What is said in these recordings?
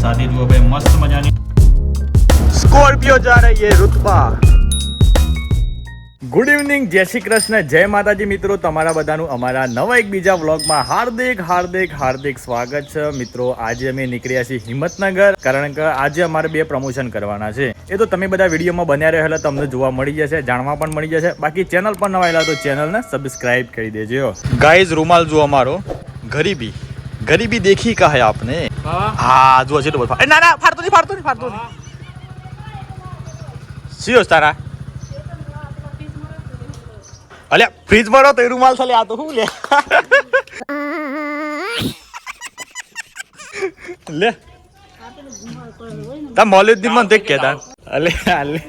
સાથે જુઓ ભાઈ મસ્ત મજાની સ્કોર્પિયો જા રહી હે रुतबा ગુડ ઇવનિંગ જય શ્રી કૃષ્ણ જય માતાજી મિત્રો તમારા બધાનું અમારા નવા એક બીજા વ્લોગમાં હાર્દિક હાર્દિક હાર્દિક સ્વાગત છે મિત્રો આજે અમે નીકળ્યા છીએ હિંમતનગર કારણ કે આજે અમારે બે પ્રમોશન કરવાના છે એ તો તમે બધા વિડીયોમાં બન્યા રહેલા તમને જોવા મળી જશે જાણવા પણ મળી જશે બાકી ચેનલ પણ નવાયેલા તો ચેનલને સબસ્ક્રાઇબ કરી દેજો ગાઈઝ રૂમાલ જુઓ અમારો ગરીબી ગરીબી દેખી કા હે આપને હા. જુઓ છે તો બધું. ના ના ફાડતો નહીં ફાડતો નહીં ફાડતો નહીં. સિયો તારા? અલ્યા ફ્રીજ રહો તો રૂમાલ સાલે આ તો હું લે? લે. તા મોલ્યુદ્દીન મને દેખ કેતા અલે અલે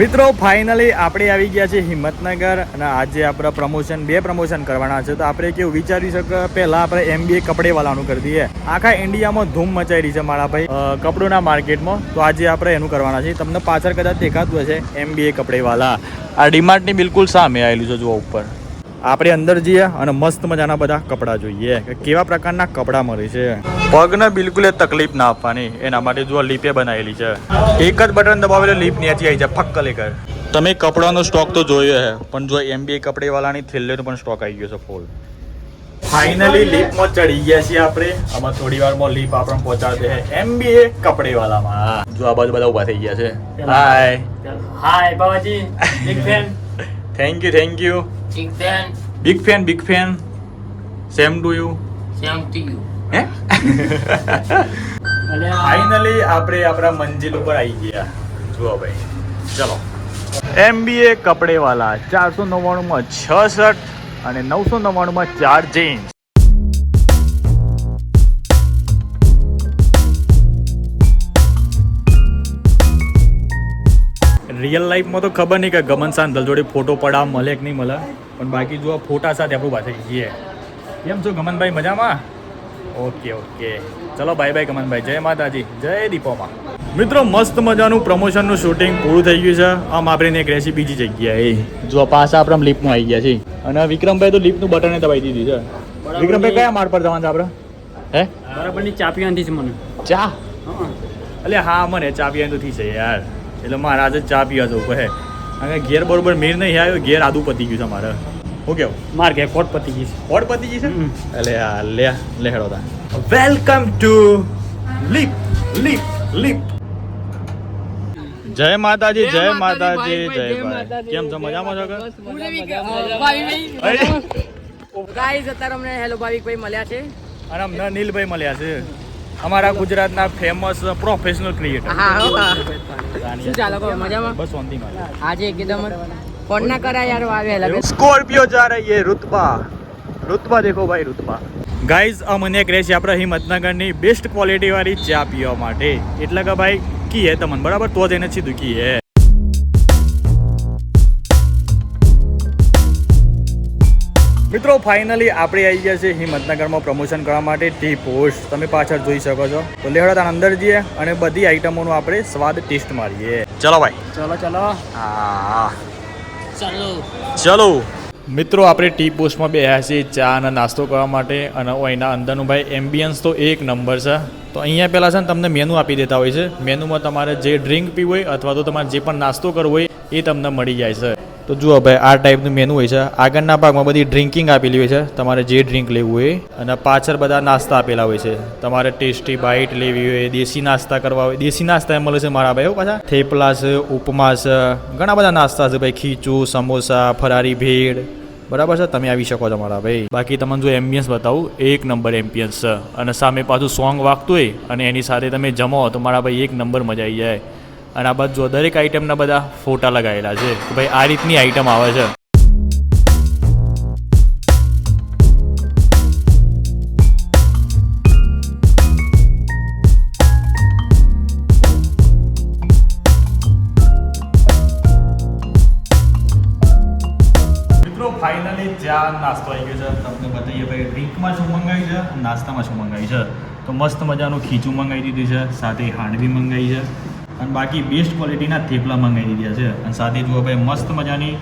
મિત્રો ફાઇનલી આપણે આવી ગયા છે હિંમતનગર અને આજે આપણે પ્રમોશન બે પ્રમોશન કરવાના છે. તો આપણે કેવું વિચારી શકે પહેલા આપણે એમબીએ કપડેવાલાનું કરી દઈએ. આખા ઇન્ડિયામાં ધૂમ મચાઈ રહી છે મારા ભાઈ. કપડોના માર્કેટમાં. તો આજે આપણે એનું કરવાના છે તમને પાછળ કદાચ દેખાતું હશે એમબીએ કપડેવાલા. આ ડીમાર્ટની બિલકુલ સામે આવેલું છે જો ઉપર. આપણે અંદર જઈએ અને મસ્ત મજાના બધા કપડાં જોઈએ. કે કેવા પ્રકારના કપડાં મળે છે? પગને બિલકુલ એ તકલીફ ના આપવાની. એના માટે જો લીપે બનાવેલી છે. એક જ બટન દબાવેલો લીપ નીચે આવી જાય ફક્ક લેકર. તમે કપડાનો સ્ટોક તો જોયો હે પણ જો એમબીએ કપડેવાળાની થેલ્લેનો પણ સ્ટોક આવી ગયો છે ફૂલ ફાઇનલી લીપમાં ચડી ગયા છીએ આપણે. આમાં થોડી વારમાં લીપ આપણને પહોંચાડે છે એમબીએ કપડેવાળામાં જો આ બાજુ બધા ઊભા થઈ ગયા છે. Hi hi Babaji big fan thank you thank you big fan big fan big fan same to you same to you hey finally આપણે આપણા મંજિલ ઉપર આવી ગયા. જુઓ ભાઈ. ચલો. એમબીએ કપડેવાલા ચારસો નવ્વાણુંમાં છ શર્ટ અને નવસો નવ્વાણુંમાં ચાર જીન્સ રિયલ લાઈફમાં તો ખબર નહીં કે ગમન સાંધલ જોડે ફોટો પડા મળે કે નહીં મળે. પણ બાકી જો ફોટા સાથે આપણું પાસે જઈએ કેમ છો ગમનભાઈ? મજામાં? Okay okay. ચલો બાય બાય ગમનભાઈ. જય માતાજી. જય દીપોમાં. મિત્રો મસ્ત મજાનું પ્રમોશનનું શૂટિંગ પૂરું થઈ ગયું છે. આમ આપણે એક રેસી બીજી જગ્યાએ. જો પાછા આપણે લિફ્ટમાં આવી ગયા છે. અને વિક્રમભાઈ તો લિફ્ટનું બટન દબાઈ દીધી છે. વિક્રમભાઈ કયા માળ પર જવાનું છે આપણે? હે? બરાબરની ચાપી આંધી છે મને. ચા? હા. એટલે હા મને ચાપી પીવાનું થી છે યાર. એટલે મારે આજે ચા પીવા જવું કહે. કારણ કે ઘેર બરોબર મેર નહીં આવ્યો ઘેર આદુ પતી ગયું છે મારે હું કેવું? માર ઘેર કોટ પતી ગઈ છે. કોટ પતી ગઈ છે? એટલે આ લે લે હેડો તા. Welcome to leap leap leap જય માતાજી જય માતાજી જય ભાઈ. કેમ છો? મજામાં છો ગાઈઝ અત્યારે અમને હેલો ભાવિકભાઈ મળ્યા છે. અને અમને નીલભાઈ મળ્યા છે. અમારા ગુજરાતના ફેમસ પ્રોફેશનલ ક્રિએટર શું ચાલે મજામાં? બસ વાંધી આજે એકદમ ફોન ના કરા યાર વાવેલા સ્કોર્પિયો જા રહી હે રુતબા. રુતબા દેખો ભાઈ રુતબા. ગાઈઝ અમને ક્રેશ આપણે હિંમતનગરની બેસ્ટ ક્વોલિટી વાળી ચા પીવા માટે. એટલે કે ભાઈ કી હે તમને બરાબર? તો જ એને સીધું કી હે. મિત્રો ફાઇનલી આપણે આવી ગયા છે હિંમતનગરમાં પ્રમોશન કરવા માટે ટી પોસ્ટ તમે પાછળ જોઈ શકો છો. તો લેવડા ત્યાં અંદર જઈએ અને બધી આઈટમોનો આપણે સ્વાદ ટેસ્ટ મારીએ. ચલો ભાઈ. ચલો ચલો. હા. ચલો. ચલો. મિત્રો આપણે ટી પોસ્ટમાં બેહ્યા છીએ ચા અને નાસ્તો કરવા માટે અને અહીંના અંદરનું ભાઈ એમ્બિયન્સ તો એક નંબર છે. તો અહીંયા પહેલાં છે ને તમને મેનુ આપી દેતા હોય છે. મેનુમાં તમારે જે ડ્રિંક પીવું હોય અથવા તો તમારે જે પણ નાસ્તો કરવો હોય એ તમને મળી જાય છે. તો જુઓ ભાઈ, આ ટાઈપનું મેનુ હોય છે. આગળના ભાગમાં બધી ડ્રિંકિંગ આપેલી હોય છે. તમારે જે ડ્રિંક લેવું હોય અને પાછળ બધા નાસ્તા આપેલા હોય છે. તમારે ટેસ્ટી બાઇટ લેવી હોય, દેશી નાસ્તા કરવા હોય. દેશી નાસ્તા મળે છે મારા ભાઈ પાછા. થેપલા છે, ઉપમા છે, ઘણા બધા નાસ્તા છે ભાઈ. ખીચું, સમોસા ફરારી ભેળ. બરાબર છે? તમે આવી શકો છો મારા ભાઈ. બાકી તમને જો એમ્બિયન્સ બતાવું, એક નંબર એમ્બિયન્સ છે. અને સામે પાછું સોંગ વાગતું હોય અને એની સાથે તમે જમો તો મારા ભાઈ એક નંબર મજા આવી જાય. અને આ બાજુ જો દરેક આઈટમના બધા ફોટા લગાવેલા છે કે ભાઈ આ રીતની આઈટમ આવે છે. ફાઇનલી જ્યાં નાસ્તો આવી ગયો છે. તમને બતાવીએ ભાઈ ડ્રિંકમાં શું મંગાવી છે નાસ્તામાં શું મંગાવી છે. તો મસ્ત મજાનું ખીચું મંગાવી દીધું છે, સાથે હાંડવી મંગાવી છે. અને બાકી બેસ્ટ ક્વોલિટીના થેપલા મંગાવી દીધા છે. અને સાથે જુઓ ભાઈ મસ્ત મજાની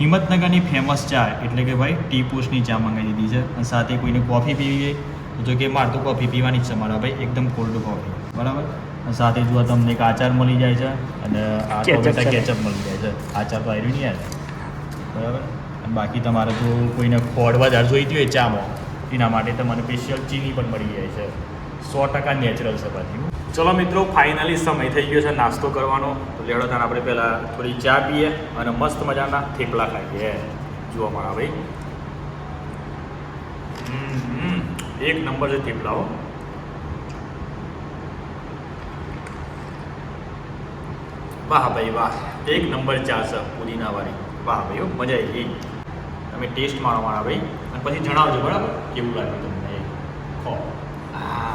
હિંમતનગરની ફેમસ ચા એટલે કે ભાઈ ટી પોસ્ટની ચા મંગાવી દીધી છે. અને સાથે કોઈને કોફી પીવી હોય તો જો કે મારે તો કોફી પીવાની જ છે મારા ભાઈ એકદમ કોલ્ડ કોફી બરાબર? અને સાથે જુઓ તમને એક આચાર મળી જાય છે. અને આ ટોમેટા કેચઅપ મળી જાય છે. આચાર તો આવ્યું નહીં યાર બરાબર? અને બાકી તમારે જો કોઈને ખોડવા જાર જોઈતી હોય ચામાં એના માટે તમને સ્પેશિયલ ચીની પણ મળી જાય છે. સો ટકા નેચરલ છે પાછી ચલો મિત્રો ફાઇનલી સમય થઈ ગયો છે, નાસ્તો કરવાનો. તો લેડો તાણ આપણે પહેલાં થોડી ચા પીએ અને મસ્ત મજાના થેપલા ખાઈએ. જુઓ મારા ભાઈ. એક નંબર છે થેપલાઓ વાહ ભાઈ વાહ, એક નંબર ચા છે, પુદીનાવાળી. વાહ ભાઈ મજા આવી ગઈ. તમે ટેસ્ટ માણો મારા ભાઈ. અને પછી જણાવજો, બરાબર? કેવું લાગ્યું તમને? ખો. આ.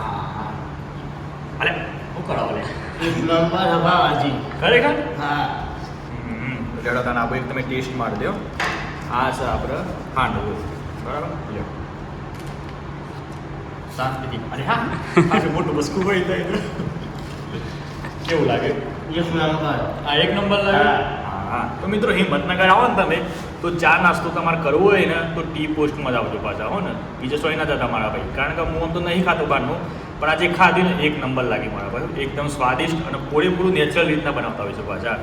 અલે શું કરો અલે એક નંબર હવાજી ખરેખર? હા. લેડો તને આપણે એક તમે ટેસ્ટ મારી દો આ છે આપણે હાંડવો બરાબર? લ્યો. અરે હા. આજે મોટું બસકું હોય તો કેવું લાગે? એક નંબર. આ એક નંબર લાગે? હા. તો મિત્રો હિંમતનગર આવો ને તમે તો ચા નાસ્તો તમારે કરવો હોય ને તો ટી પોસ્ટમાં જ આવજો પાછા હો ને. બીજે સોય ના જતા મારા ભાઈ. કારણ કે હું આમ તો નહીં ખાતો બહારનું. પણ આજે ખાધી ને એક નંબર લાગી મારા પાસે એકદમ સ્વાદિષ્ટ અને પૂરેપૂરું નેચરલ રીતના બનાવતા હોય છે પાછા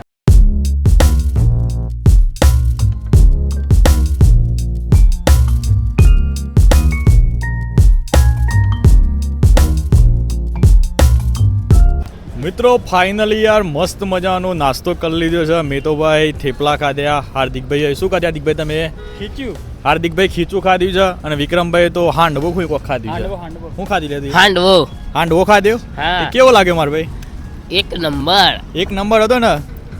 મિત્રો ફાઇનલી યાર મસ્ત મજાનો નાસ્તો કરી લીધો છે. મેં તો ભાઈ થેપલા ખાધ્યા. હાર્દિકભાઈ શું ખાધ્યા હાર્દિકભાઈ તમે? ખીચ્યું હાર્દિકભાઈ ખીચું ખાધ્યું છે અને વિક્રમભાઈ તો હાંડવો કોઈ કોક ખાધ્યું છે. હાંડવો, હાંડવો. હું ખાધી લીધી? હાંડવો. હાંડવો ખાધ્યો? કેવો લાગ્યો મારો ભાઈ? એક નંબર. એક નંબર હતો ને?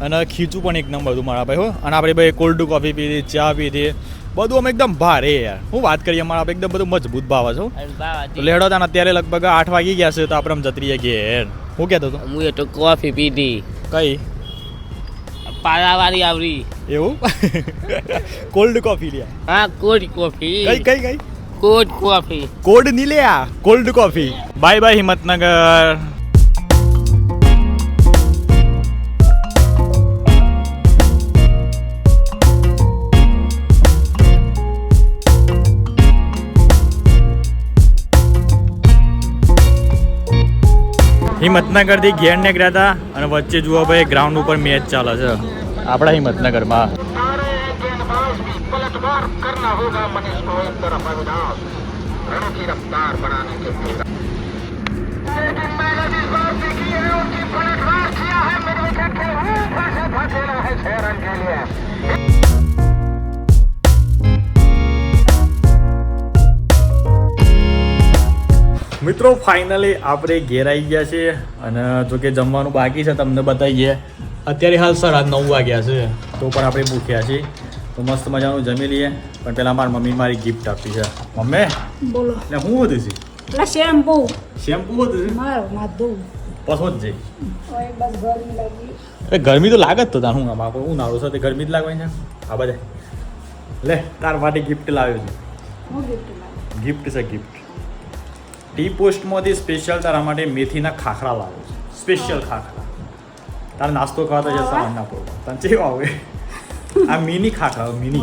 અને ખીચું પણ એક નંબર હતું મારા ભાઈ હો. અને આપણે ભાઈ કોલ્ડ કોફી પીધી ચા પીધી. બધું અમે એકદમ ભારે યાર. હું વાત કરીએ મારા ભાઈ એકદમ બધું મજબૂત ભાવ છો તો લેડો તાને અત્યારે લગભગ આઠ વાગી ગયા છે તો આપણે જતરીએ જતી ઘેર. હું કહેતો હતો? હું એ તો કોફી પીધી. કઈ? પારાવાળી આવરી. એવું? કોલ્ડ કોફી લ્યા. હા કોલ્ડ કોફી કઈ કઈ કઈ? કોલ્ડ કોફી કોલ્ડની લે આ cold coffee bye bye Himmatnagar. હિંમતનગરથી ઘેર નીકળ્યા હતા અને વચ્ચે જુઓ ભાઈ ગ્રાઉન્ડ ઉપર મેચ ચાલે છે. આપણા હિંમતનગરમાં. सारे મિત્રો ફાઇનલી આપણે ઘેર આવી ગયા છે અને જો કે જમવાનું બાકી છે તમને બતાવીએ. અત્યારે હાલ સર આજ નવ વાગ્યા છે તો પણ આપણે ભૂખ્યા છીએ. તો મસ્ત મજાનું જમી લઈએ. પણ પહેલાં મારી મમ્મી મારી ગિફ્ટ આપી છે. મમ્મી બોલો. એટલે હું હતું છે? એટલે શેમ્પુ. શેમ્પુ હતું છે? પસો જ છે ગરમી લાગી. તો લાગે જ તો તાર આમ આપણે ઉનાળો સાથે ગરમી જ લાગવાની છે. આ બધા. લે તાર માટે ગિફ્ટ લાવ્યો છે. ગિફ્ટ છે ગિફ્ટ ટી પોસ્ટમાંથી સ્પેશિયલ તારા માટે મેથીના ખાખરા લાવે છે. સ્પેશિયલ ખાખરા. તારે નાસ્તો ખાતા જશે અન્ના પ્રોગ્રામ તને ચેવા આવે? આ મિની ખાખરા મિની.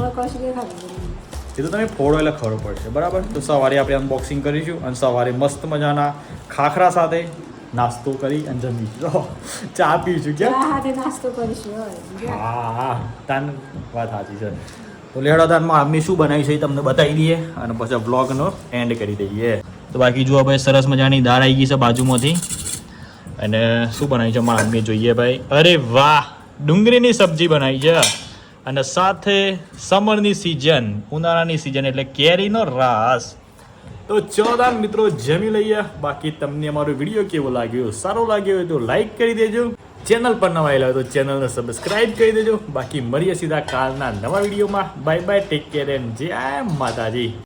એ તો તમે ફોડો એટલે ખબર પડશે બરાબર? તો સવારે આપણે અનબોક્સિંગ કરીશું અને સવારે મસ્ત મજાના ખાખરા સાથે નાસ્તો કરી અને જમીશું ચા પીશું ક્યાં? નાસ્તો કરીશું હા હા તાન વાત સાચી છે. તો લેડો તાનમાં અમે શું બનાવી છે એ તમને બતાવી દઈએ અને પછી બ્લોગનો એન્ડ કરી દઈએ. તો બાકી જુઓ ભાઈ, સરસ મજાની દાળ આવી ગઈ છે બાજુમાંથી. અને શું બનાવી છે મારા મમ્મી જોઈએ ભાઈ. અરે વાહ, ડુંગળીની સબ્જી બનાવી છે. અને સાથે સમરની સિઝન ઉનાળાની સિઝન એટલે કેરીનો રાસ. તો ચલો મિત્રો, જમી લઈએ. બાકી તમને અમારો વીડિયો કેવો લાગ્યો, સારો લાગ્યો હોય તો લાઈક કરી દેજો. ચેનલ પર નવા આવેલા હોય તો ચેનલને સબસ્ક્રાઈબ કરી દેજો. બાકી મળીએ સીધા કાલના નવા વિડીયોમાં. Bye bye take care and જય માતાજી.